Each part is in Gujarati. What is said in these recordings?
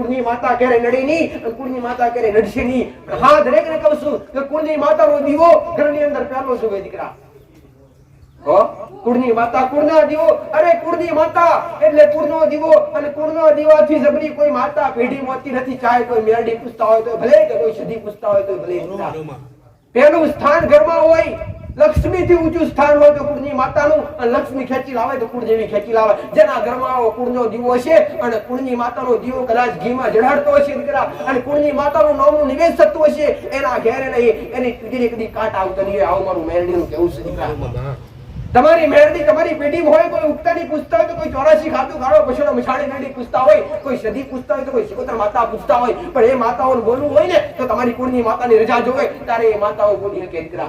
કુળની માતા ક્યારે નડે નહીં અને કુળની માતા ક્યારે નડશે નહીં હા દરેકને કહું છું કે કુળની માતાનો દીવો ઘરની અંદર પહેલો શું ભાઈ દીકરા કુળની માતા કુળના દીવો? અરે કુળની માતા! એટલે કુળનો દીવો અને કુળનો દીવાથી જબરી કોઈ માતા પેઢી મોતી નથી. ચાહે કોઈ મેરડી પૂછતા હોય તો ભલે કે કોઈ સદી પૂછતા હોય તો ભલે. પેલું સ્થાન ઘરમાં હોય લક્ષ્મી થી ઊંચું સ્થાન હોય તો કુળની માતાનું, અને લક્ષ્મી ખેંચી લાવે તો કુળ જેવી ખેંચી લાવે. જેના ઘરમાં કુળનો દીવો છે, અને કુળની માતાનો દીવો કદાચ ઘીમાં જડાડતો હશે દીકરા, અને કુળની માતાનું નામનું નિવેશ થતું હશે એના ઘેરે નહીં, એની કદી કદી કાટ આવતો નહીં આવું મારું મેરડીનું કેવું છે દીકરા. તમારી મેરડી તમારી પેઢી હોય, કોઈ ઉગતાની પૂછતા હોય તો કોઈ ચોરાસી ખાતું ખાડો પછોડો મછાડી મેરડી પૂછતા હોય, કોઈ સદી પૂછતા હોય તો કોઈ શિકોતર માતા પૂછતા હોય, પણ એ માતાઓને બોલવું હોય ને, તો તમારી કુળની માતાની રજા જોવે, ત્યારે એ માતાઓ બોલી શકે દીકરા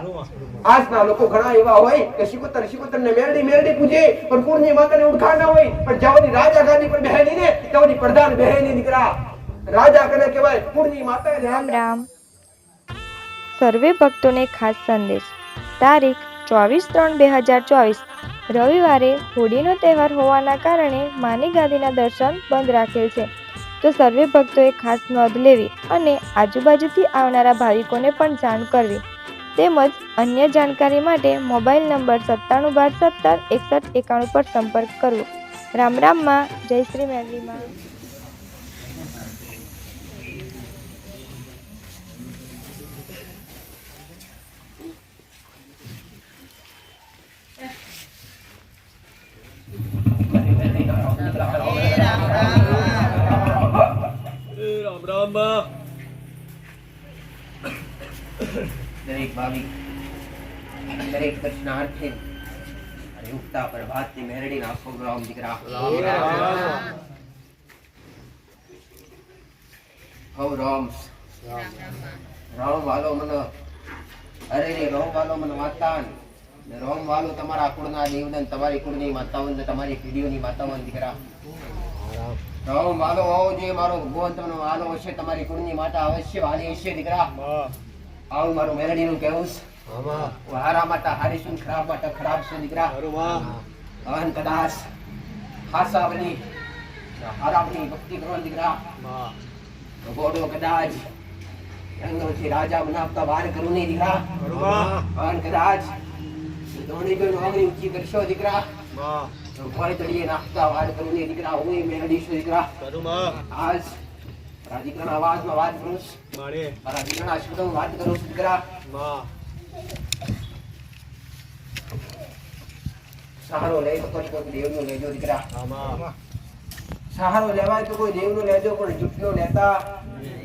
આજના લોકો ઘણા એવા હોય કે શિકોતર શિકોતર ને મેરડી મેરડી પૂજે, પણ કુળની માતાને ઓળખાણ ના હોય, પણ સુધી રાજા ગાદી પર બેહેલી ને, ત્યાં પ્રધાન બેહેલી દીકરા રાજા કને કહેવાય, કુળની માતા રામ રામ. સર્વે ભક્તોને ખાસ સંદેશ. તારીખ ચોવીસ ત્રણ બે હજાર ચોવીસ. રવિવારે હોળીનો તહેવાર હોવાના કારણે માની ગાદીના દર્શન બંધ રાખેલ છે. તો સર્વે ભક્તોએ ખાસ નોંધ લેવી અને આજુબાજુથી આવનારા ભાવિકોને પણ જાણ કરવી. તેમજ અન્ય જાણકારી માટે મોબાઈલ નંબર સત્તાણું બાર સત્તર એકસઠ એકાણું પર સંપર્ક કરવો. રામ રામમાં, જય શ્રી મેરડીમાં રામ રામ દરેક ભાવિક દરેક દર્શનાર્થે અને ઉગતા પ્રભાતની મેરડીના આખો ગ્રામ દીકરા હવ રામ. રામ. વાલો મને અરે રે રામ વાલો મને ને રામ વાલો તમારા કુળના દેવને ને તમારી કુળની માતાઓ ને તમારી પીઢીઓની માતાઓ દીકરા. રામ વાલો હો જે મારો ભગવાન તમને વાલો હશે તમારી કુળની માતા અવશ્ય વાલી હશે દીકરા. આવું મારું મેલડીનું કહેવું છે. હારા માટે હારી છું ખરાબ માટે ખરાબ છું દીકરા. અહન કદાચ હાસા બની હારા બની ભક્તિ કરો દીકરા. ગોડો કદાચ રંગોથી રાજા બનાવતા વાર કરું નહીં દીકરા. અહન કદાચ ધોની કોઈ નોકરી ઊંચી કરશો દીકરા. ભય તળીએ નાખતા વાર કરું નહીં દીકરા. હું મેલડી દીકરા. આજ અવાજમાં વાત કરું મારા દીકરાના વાત કરું છું દીકરા. સહારો લે તો કોઈ કોઈ દેવનો લેજો દીકરા. સહારો લેવાય તો કોઈ દેવનો લેજો પણ જૂઠનો લેતા.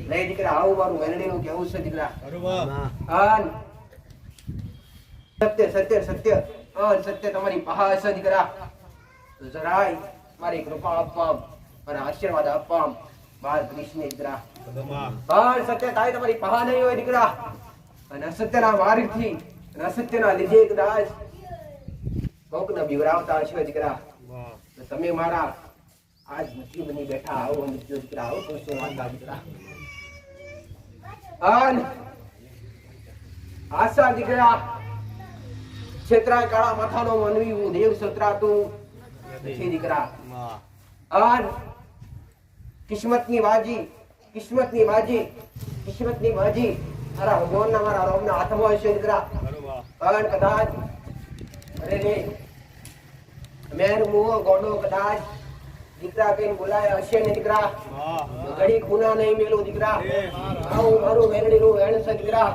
લે દીકરા આવું મારું મેલડીનું કેવું છે દીકરા. સત્ય સત્ય સત્ય. સત્ય તમારી પહાડ છે દીકરા. તો જરાય મારી કૃપા આપવા મારા આશીર્વાદ આપવા. બાર કૃષ્ણ દીકરા બાળ સત્ય થાય તમારી પહા નહીં હોય દીકરા. અને અસત્યના માર્ગથી અને અસત્યના લીધે કદાચ કોકને બીવરાવતા હશો દીકરા. તમે મારા આજ મૃત્યુ બની બેઠા આવો મૃત્યુ દીકરા આવો તો શું વાંધા દીકરા? અન આશા દીકરા છેતરા કાળા માથાનો મનવી હું દેવ સત્રાતું નથી દીકરા. અન કિસ્મતની બાજી કિસ્મતની બાજી કિસ્મતની બાજી મારા ભગવાનના, મારા રોમના હાથમાં હશે દીકરા. પણ કદાચ, અરે રે મેર મુઓ ગોડો કદાચ દીકરા કઈ બોલાય હશે ને દીકરા? ઘડી ખૂના નહીં મેલું દીકરા. આવું મારું મેરડીનું વેણ છે દીકરા.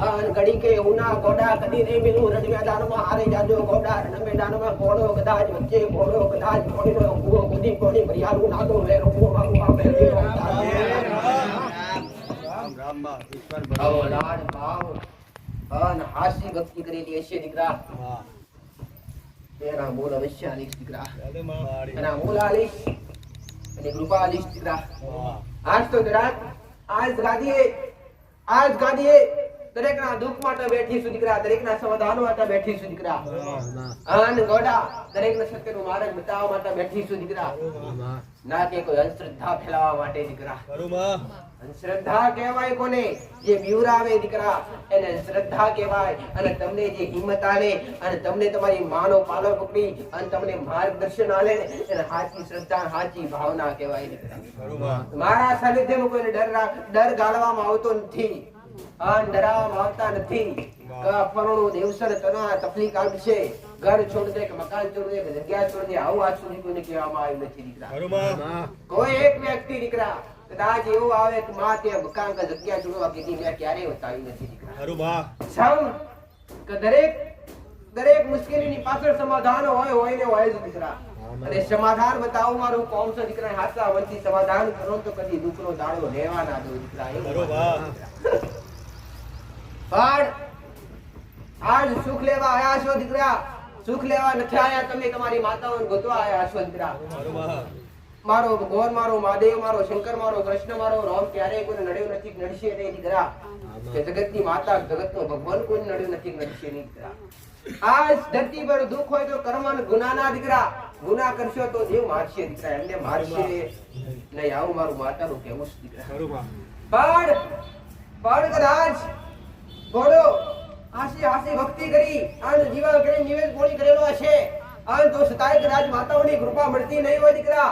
અને ઘડી કે ઉના ગોડા કદી રે મેલું રણ મેદાનમાં હારે જાજો ગોડા રણ મેદાનમાં કોડો કદાચ વચ્ચે ઘોડો કદાચ ઘોડીનો કુવો કુદી કોડી ભરિયારું નાગો વેરો કૂવો મારું આ મેરડીનો આવો લાડ ભાવ અન હાસી ભક્તિ કરેલી હશે દીકરા. તેરા બોલ અવશ્ય આલીશ દીકરા. એના બોલ આલીશ અને કૃપા આલીશ દીકરા. આજ તો જરાક આજ ગાદીએ આજ ગાદીએ દરેકના દુઃખ માટે બેઠી છું દીકરા દરેકના સમાધાન માટે બેઠી છું દીકરા. અન ગોડા દરેકને સત્યનો માર્ગ બતાવવા માટે બેઠી છું દીકરા. ના કે કોઈ અંધશ્રદ્ધા ફેલાવવા માટે દીકરા. અંધશ્રદ્ધા કહેવાય કોને? જે બીવરાવે દીકરા એને શ્રદ્ધા કહેવાય. અને તમને જે હિંમત આલે અને તમને તમારી માનો પાલો પકડી અને તમને માર્ગદર્શન આલે એને સાચી શ્રદ્ધા સાચી ભાવના કહેવાય દીકરા. મારા સાનિધ્યમાં કોઈને ડર ડર ગાળવામાં આવતો નથી. ડરાવવામાં આવતા નથી. કે દેવસર તને તકલીફ આવશે ઘર છોડ દે કે મકાન છોડ દે કે જગ્યા છોડ દે આવું આજ સુધી કોઈને કહેવામાં આવ્યું નથી દીકરા. કોઈ એક વ્યક્તિ દીકરા કદાચ એવું આવે કે માં તે મકાન કે જગ્યા છોડવા કીધી મેં ક્યારેય બતાવી નથી દીકરા. સૌ કે દરેક દરેક મુશ્કેલીની પાછળ સમાધાન હોય હોય ને હોય જ દીકરા. અને સમાધાન બતાવો મારું કોમ છે દીકરા હાથા વંતી સમાધાન કરો તો કદી દુઃખનો દાડો લેવા ના દો દીકરા. પણ આજ સુખ લેવા આયા છો દીકરા. સુખ લેવા નથી આયા તમે તમારી માતાઓને ગોતવા આયા છો દીકરા. મારો ભગવાન મારો મહાદેવ મારો શંકર મારો કૃષ્ણ મારો રામ ક્યારેય કોઈ નડ્યો નથી નડશે નહીં દીકરા. કે જગતની માતા જગતનો ભગવાન કોઈ નડ્યો નથી નડશે નહીં દીકરા. આ ધરતી પર દુઃખ હોય તો કર્મ ગુના ગુનાના દીકરા. ગુના કરશો તો દેવ મારશે દીકરા એમને મારશે નહીં. આવું મારું માતાનું કેવું છે દીકરા. પણ પણ કદાચ ઘોડો આશી આશી ભક્તિ કરી આન જીવન કરી નિવેદ પૂરી કરેલો હશે. આન તો સતાય કદાચ માતાઓની કૃપા મળતી નહીં હોય દીકરા.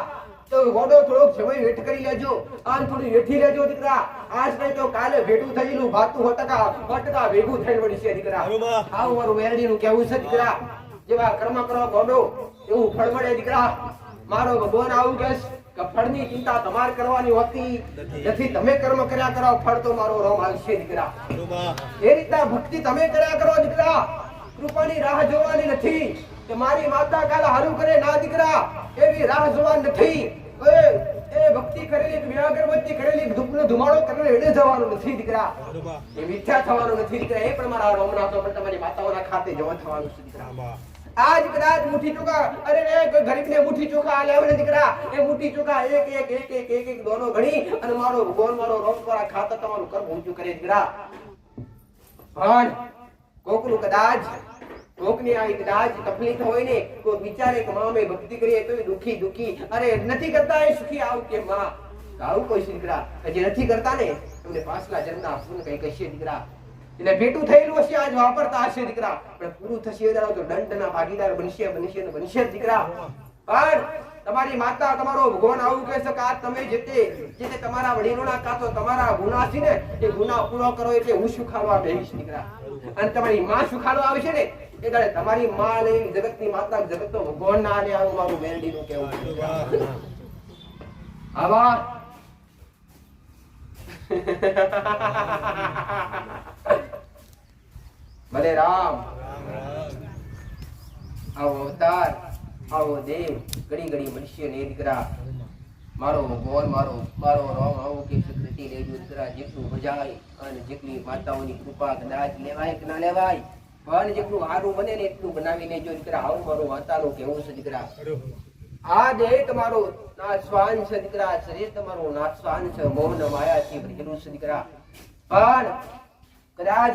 તો ગોડો થોડોક સમય વેઠ કરી લેજો. આન થોડી વેઠી લેજો દીકરા. આજ નહીં તો કાલે ભેટું થયેલું ભાતું હોટકા ટકા ભેગું થઈને વળી છે દીકરા આવું મારું વેરડીનું કેવું છે દીકરા. જેવા કર્મ કરો ગોડો એવું ફળ મળે દીકરા. મારો ભગવાન આવું છે ફળની ચિંતા તમારે કરવાની હોતી નથી. તમે કર્મ કર્યા કરો ફળ તો મારો રોમ આવશે દીકરા એ રીતના ભક્તિ તમે કર્યા કરો દીકરા. કૃપાની રાહ જોવાની નથી કે મારી માતા કાલે હારું કરે ના દીકરા. એવી રાહ જોવાની નથી. એ એ ભક્તિ કરેલી વ્યાગરબત્તી કરેલી ધૂપનો ધુમાડો કરીને એડે જવાનું નથી દીકરા. એ મિથ્યા થવાનું નથી દીકરા. એ પણ મારા રોમના તો પણ તમારી માતાઓના ખાતે જવા થવાનું છે દીકરા. આજ કદાચ મુઠ્ઠી ચોખા, અરે એ ગરીબને મુઠ્ઠી ચોખા આલે આવે ને દીકરા, એ મુઠ્ઠી ચોખા એક એક એક એક એક એક દોનો ઘણી અને મારો ભગવાન મારો રોમ પર ખાતર તમારું કર્મ ઊંચું કરે દીકરા. પણ કોકનું કદાચ, કોકની આ કદાચ તકલીફ હોય ને કોઈ વિચારે કે માં મેં ભક્તિ કરીએ તો દુખી દુખી. અરે નથી કરતા એ સુખી આવું કે માં? આવું કોઈ દીકરા. જે નથી કરતા ને, એમને પાછલા જન્મના પૂર્ણ કઈ કહીએ દીકરા. એટલે ભેટું થયેલું હશે, આજ વાપરતા હશે દીકરા. પણ પૂરું થશે તો દંડના ભાગીદાર બનશે બનશે ને બનશે દીકરા. પણ તમારી માતા, તમારો ભગવાન આવું કહે છે કે આ તમે જે તે જે તે તમારા વડીલોના કાં તો તમારા ગુના છે ને, એ ગુના પૂરો કરો એટલે હું સુખાડવા બેહીશ દીકરા. અને તમારી માં સુખાડવા આવશે ને, એ દાડે તમારી માં ને જગતની માતા, જગતનો ભગવાન ના આલે આવું મારું મેલડીનું કહેવું. આવા ભલે રામ આવો અવતાર, આવો દેવ ઘડી ઘડી મનુષ્ય ને દીકરા મારો ગોર મારો મારો રોમ, આવો કે સકૃતિ લેજો દીકરા જેટલું ભજાય અને જેટલી માતાઓની કૃપા કદાચ લેવાય કે ના લેવાય, પણ જેટલું સારું બને ને એટલું બનાવીને જો દીકરા આવું, મારો માતાનું કેવું છે દીકરા આ દેહ તમારો નાશવાન છે દીકરા શરીર તમારો નાશવાન છે મોહન માયા છે પણ કદાચ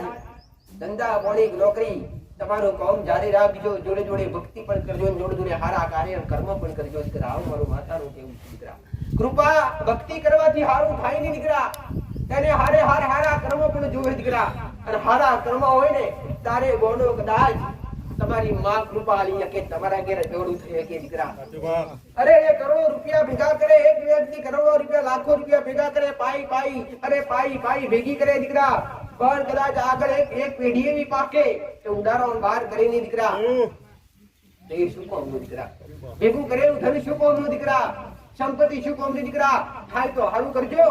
ધંધા પાણી નોકરી, તમારું કામ જારી રાખજો, જોડે જોડે ભક્તિ પણ કરજો જોડે જોડે હારા કાર્ય કર્મ પણ કરજો. દીકરા, આવું મારું માતાનું કેવું દીકરા. કૃપા ભક્તિ કરવાથી હારું થાય નહીં દીકરા. તેને હારે હાર હારા કર્મ પણ જોવે, દીકરા. અને હારા કર્મ હોય ને, તારે ગોણો કદાચ તમારી માં કૃપા આલી કે તમારા ઘેર જોડું થઈ શકે, દીકરા. અરે, એ કરોડો રૂપિયા ભેગા કરે, એક વ્યક્તિ કરોડો રૂપિયા, લાખો રૂપિયા ભેગા કરે, પાઈ પાઈ, અરે, પાઈ પાઈ ભેગી કરે, દીકરા. પણ કદાચ આગળ એક એક પેઢી એવી પાકે કે ઉદાહરણ બહાર કરીને દીકરા. એ શું કોમનું દીકરા? ભેગું કરેલું ધન શું કોમનું દીકરા? સંપત્તિ શું કોમની દીકરા? થાય તો સારું કરજો.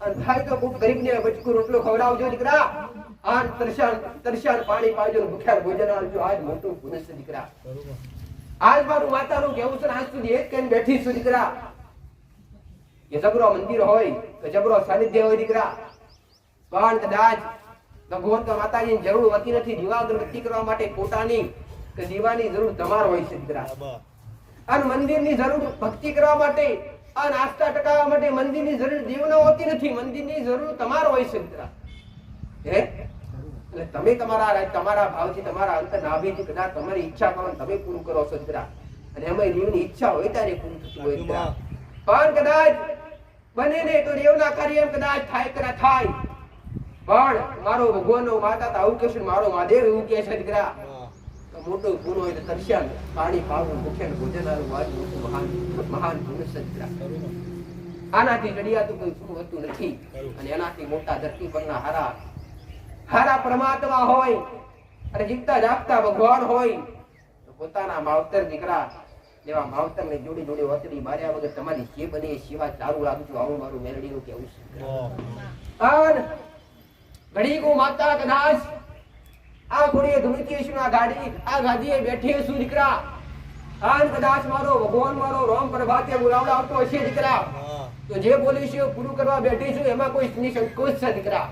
અને થાય તો ખૂબ ગરીબ ને બચકું રોટલો ખવડાવજો દીકરા. આન તરસાણ તરસાણ પાણી પાજો ભૂખ્યા ભોજન આવજો આજ મોટું છે દીકરા. આજ મારું માતાનું કેવું છે આજ સુધી એક કહીને બેઠી છું દીકરા. કે જબરો મંદિર હોય તો જબરો સાનિધ્ય હોય દીકરા. પણ કદાચ ભગવાન તો માતાજીની જરૂર હોતી નથી. દીવા અગરબત્તી કરવા માટે પોતાની કે દીવાની જરૂર તમાર હોય છે દીકરા અને મંદિરની જરૂર ભક્તિ કરવા માટે અને આસ્થા ટકાવવા માટે મંદિરની જરૂર દીવનો હોતી નથી. મંદિરની જરૂર તમાર હોય છે દીકરા હે? એટલે તમે તમારા તમારા ભાવથી તમારા અંતર નાભીથી કદાચ તમારી ઈચ્છા કરો તમે પૂરું કરો છો દીકરા અને એમાં દીવની ઈચ્છા હોય ત્યારે પૂરું થતું હોય દીકરા પણ કદાચ બને ને તો દેવના કાર્ય કદાચ થાય કદાચ થાય. પણ મારો ભગવાનનો માતા તા આવું કહેશે મારો મહાદેવ એવું કહે છે દીકરા તો મોટું ગુનો હોય તો તરસ્યા પાણી પાવું મુખ્ય ને ભોજન આનું વાજુ મહાન મહાન મનુષ્ય દીકરા આનાથી જડિયાતું કોઈ શું હતું નથી. અને એનાથી મોટા ધરતી પરના હારા હારા પરમાત્મા હોય અને જીવતા જાગતા ભગવાન હોય તો પોતાના માવતર દીકરા જેવા માવતર ને જોડી જોડી વતરી માર્યા વગર તમારી જે બને શિવા સેવા ચાલુ રાખજો. આવું મારું મેલડીનું કેવું છે. ઘડીકું માતા કદાચ આ ઘોડીએ ધૂળતી છું આ ગાડી આ ગાદીએ બેઠી છું દીકરા. આન કદાચ મારો ભગવાન મારો રામ પ્રભાતે બોલાવડા આવતો હશે દીકરા. તો જે બોલીશું પૂરું કરવા બેઠી છું એમાં કોઈ સંકોચ છે દીકરા.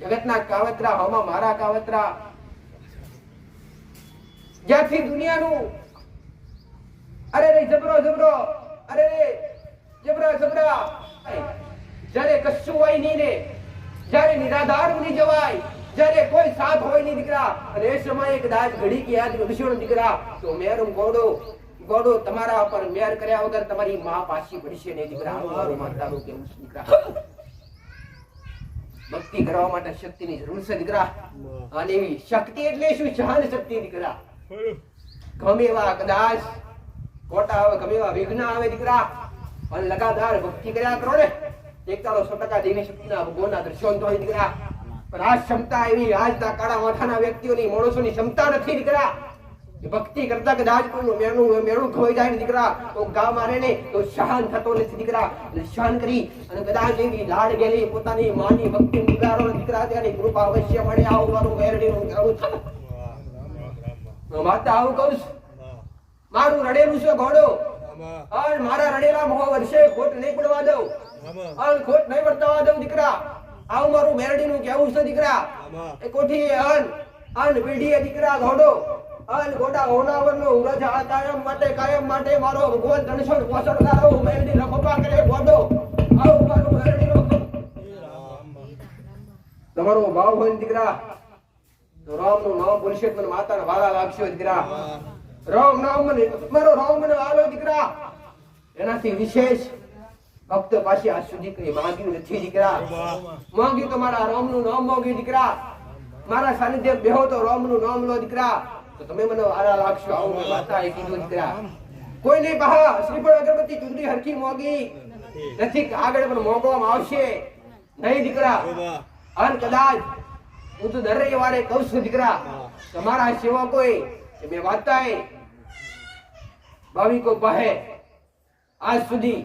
જગતના કાવતરા હવામાં મારા કાવતરા. જ્યાંથી દુનિયાનું અરે રે જબરો જબરો. અરે રે જબરા જબરા. જ્યારે કશું હોય નહીં ને જ્યારે નિરાધાર બની જવાય, જ્યારે કોઈ સાથ હોય નહીં દીકરા, અને એ સમયે કદાચ ઘડી કે યાદ વિષણ દીકરા, તો મેરું ગોડો ગોડો તમારા પર મેર કર્યા વગર તમારી માં પાછી પડશે ને દીકરા મારું માતાનું કેવું છે, દીકરા. ભક્તિ કરવા માટે શક્તિની જરૂર છે, દીકરા. અને એવી શક્તિ એટલે શું? સહન શક્તિ, દીકરા. ગમે એવા કદાચ ખોટા આવે, ગમે એવા વિઘ્ન આવે, દીકરા. અને લગાતાર ભક્તિ કર્યા કરો ને. એક સો ટકા દેવી શક્તિના ભગવાનના દર્શન તો દીકરા. પણ આ ક્ષમતા એવી આજના કાળા માથાના વ્યક્તિઓની માણસોની ક્ષમતા નથી દીકરા. ભક્તિ કરતા કદાચ કોઈનું મેણું ખોઈ જાય ને દીકરા. તો ગા મારે ને તો સહન થતો નથી દીકરા. સહન કરી અને કદાચ એવી લાડ ગયેલી પોતાની માની ભક્તિ ઉગારો દીકરા ત્યારે કૃપા અવશ્ય મળે. આવું મારું મેરડીનું હું માતા આવું કહું છું. મારું રડેલું છે ઘોડો. અને મારા રડેલા મોહ વર્ષે ખોટ નહીં પડવા દઉં. અને ખોટ નહીં પડતાવા દઉં દીકરા. આવું મારું મેરડીનું કહેવું છે દીકરા. એ કોઠી અન અન પીઢીએ દીકરા ઘોડો અન ગોડા હોનાવરનો ઉરજ આ કાયમ માટે કાયમ માટે મારો ભગવાન ત્રણસો પોસડનારો મેરડી રખોપા કરે ઘોડો. આવું મારું મેરડીનું તમારો ભાવ હોય દીકરા તો રામનું નામ બોલશે મને માતાના વાળા લાગશે દીકરા. રામ નામ મને મારો રોમ મને આલો દીકરા. એનાથી વિશેષ ભક્ત પાસે આજ સુધી કઈ માંગ્યું નથી દીકરા. માંગ્યું તો મારા નામ માંગ્યું દીકરા. મારા સાનિધ્ય બેહો તો રામનું નામ લો દીકરા. તો તમે મને આરા લાગશો, આવું મેં માતાએ કીધું દીકરા. કોઈ નહીં પહા, શ્રીફળ અગરબત્તી ચૂંટણી હરખી મોગી નથી આગળ પણ મોગવામાં આવશે. નહીં દીકરા. અન કદાચ હું તો દરેક વારે કહું છું દીકરા. તમારા સેવકોએ મેં વાર્તાએ ભાવિકો પાસે આજ સુધી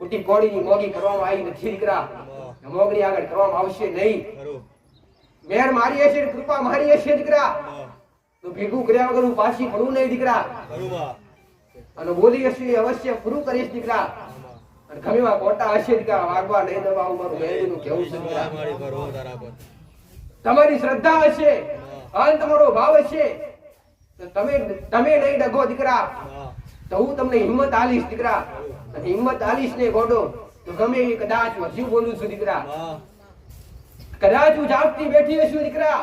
ઉટી કોળીની મોગી કરવામાં આવી નથી દીકરા મોગરી આગળ કરવામાં આવશે નહીં મેર મારી હશે કૃપા મારી હશે દીકરા તો ભેગું કર્યા વગર હું પાછી પડું નહીં દીકરા અને બોલી હશે અવશ્ય પૂરું કરીશ દીકરા અને ખમીમાં ખોટા હશે દીકરા વાગવા નહીં દવા મારું મેળવીનું કેવું છે દીકરા તમારી શ્રદ્ધા હશે અને તમારો ભાવ હશે તમે તમે નહીં ડગો, દીકરા. તો હું તમને હિંમત આલીશ દીકરા. હિંમત આલીશ ને ગોડો, તો ગમે એ કદાચ હજુ બોલું છું, દીકરા. કદાચ હું જાગતી બેઠી છું દીકરા.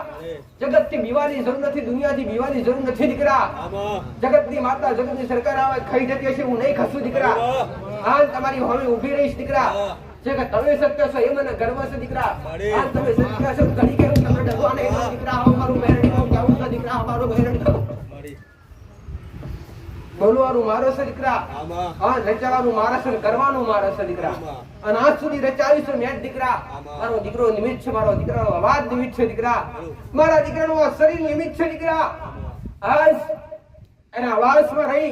જગતથી બીવાની જરૂર નથી દુનિયાથી બીવાની જરૂર નથી, દીકરા. જગતની માતા જગતની સરકાર આવે, ખાઈ જતી હશે, હું નહીં ખસું, દીકરા. હાલ તમારી હવે ઊભી રહીશ, દીકરા. જે કે તમે સત્ય છો એ મને ગર્વ છે, દીકરા. હાલ તમે સત્ય છો ઘડી કે હું તમને ડરવા નહીં દીકરા અમારું મારું મેરડી કેવું દીકરા અમારું મેરડી નું બોલવાનું મારો છે દીકરા. હા રચાવાનું મારા છે કરવાનું મારા છે દીકરા. અને આજ સુધી રચાવી છે મેં દીકરા. મારો દીકરો નિમિત્ત છે મારો દીકરાનો અવાજ નિમિત્ત છે દીકરા. મારા દીકરાનું શરીર નિમિત્ત છે દીકરા. આજ એના અવાજમાં રહી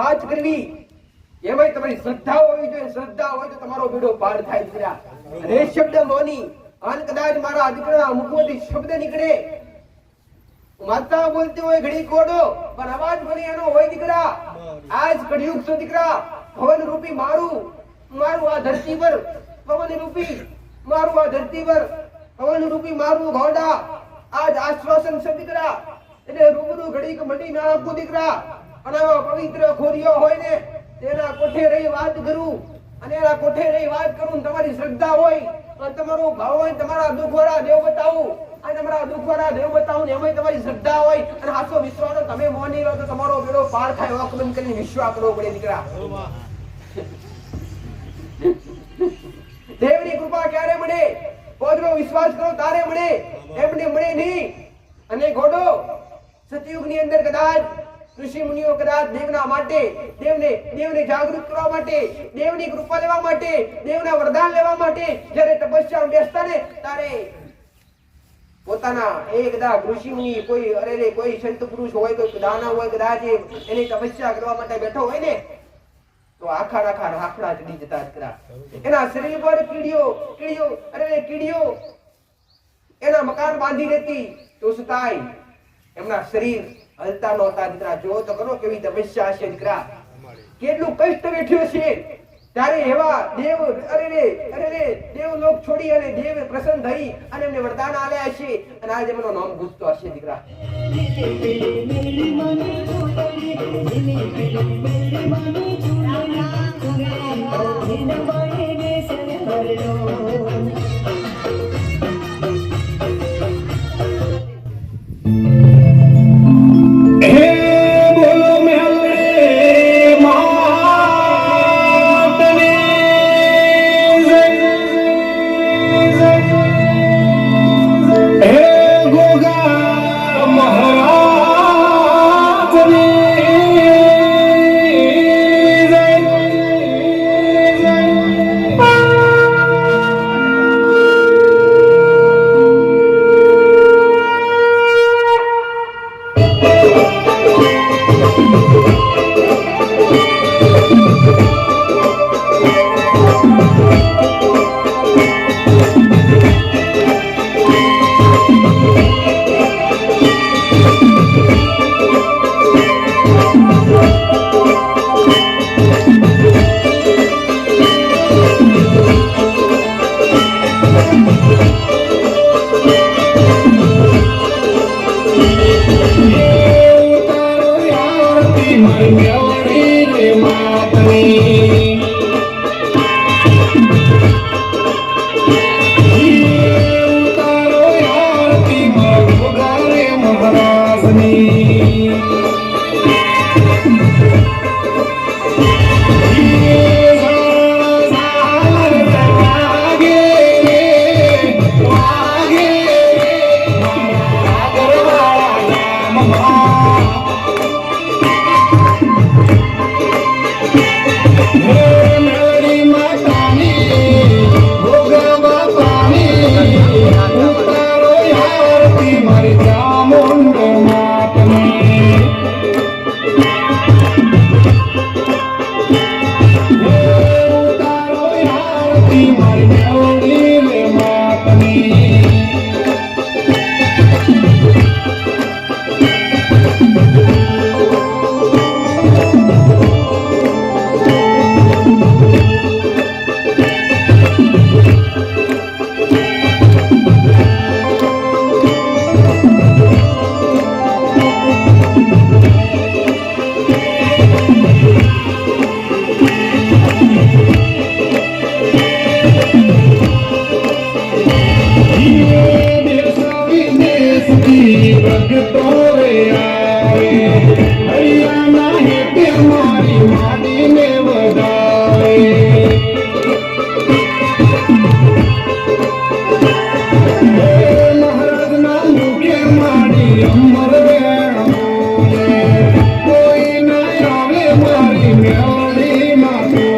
વાત કરવી. એમાંય તમારી શ્રદ્ધા હોવી જોઈએ. શ્રદ્ધા હોય તો તમારો બીડો પાર થાય દીકરા. અને શબ્દ મોની. અને કદાચ મારા દીકરાના મુખમાંથી શબ્દ નીકળે. માતા બોલતી હોય ઘડી કોડો પણ અવાજ બની એનો હોય દીકરા. આજ કળિયુગ છો દીકરા ભવન રૂપી મારું મારું આ ધરતી પર પવન રૂપી મારું આ ધરતી પર પવન રૂપી મારું ઘોડા. આજ આશ્વાસન છે દીકરા એટલે રૂબરૂ ઘડીક મટી ના આપું દીકરા. અને આવા પવિત્ર ખોરીઓ હોય ને તેના કોઠે રહી વાત કરું અને એના કોઠે રહી વાત કરું તમારી શ્રદ્ધા હોય અને તમારો ભાવ હોય તમારા તમારા દુઃખવાળા દેવ બતાવું. અને તમારા દુઃખવાળા દેવ બતાવું એમાં તમારી શ્રદ્ધા હોય અને હાથો વિશ્વાસ તમે મોની લો તો તમારો પેલો પાર થાય વાક બંધ કરીને વિશ્વાસ કરવો પડે દીકરા. દેવની કૃપા ક્યારે મળે? પોતનો વિશ્વાસ કરો, તારે મળે. એમને મળે નહીં. અને ઘોડો, સતયુગની અંદર કદાચ ઋષિ મુનિઓ કદાચ દેવના માટે, દેવને દેવને જાગૃત કરવા માટે, દેવની કૃપા લેવા માટે, દેવના વરદાન લેવા માટે જ્યારે તપસ્યા બેસતા ને ત્યારે પોતાના એ કદાચ ઋષિ કોઈ અરે કોઈ સંત પુરુષ હોય, કોઈ દાના હોય, કદાચ એની તપસ્યા કરવા માટે બેઠો હોય ને, તો આખા આખા રાખડા ચડી જતા જ એના શરીર પર કીડીઓ કીડીઓ અરે રે કીડીઓ, એના મકાન બાંધી રહેતી તો સુતાય. એમના શરીર હલતા નહોતા દીકરા જો તો કરો કેવી તપસ્યા હશે દીકરા કેટલું કષ્ટ વેઠ્યો છે ત્યારે એવા દેવ અરે રે અરે રે દેવ લોક છોડી અને દેવ પ્રસન્ન થઈ અને એમને વરદાન આલ્યા છે અને આજે મને નામ ગુજતો હશે દીકરા હે मेरी माँ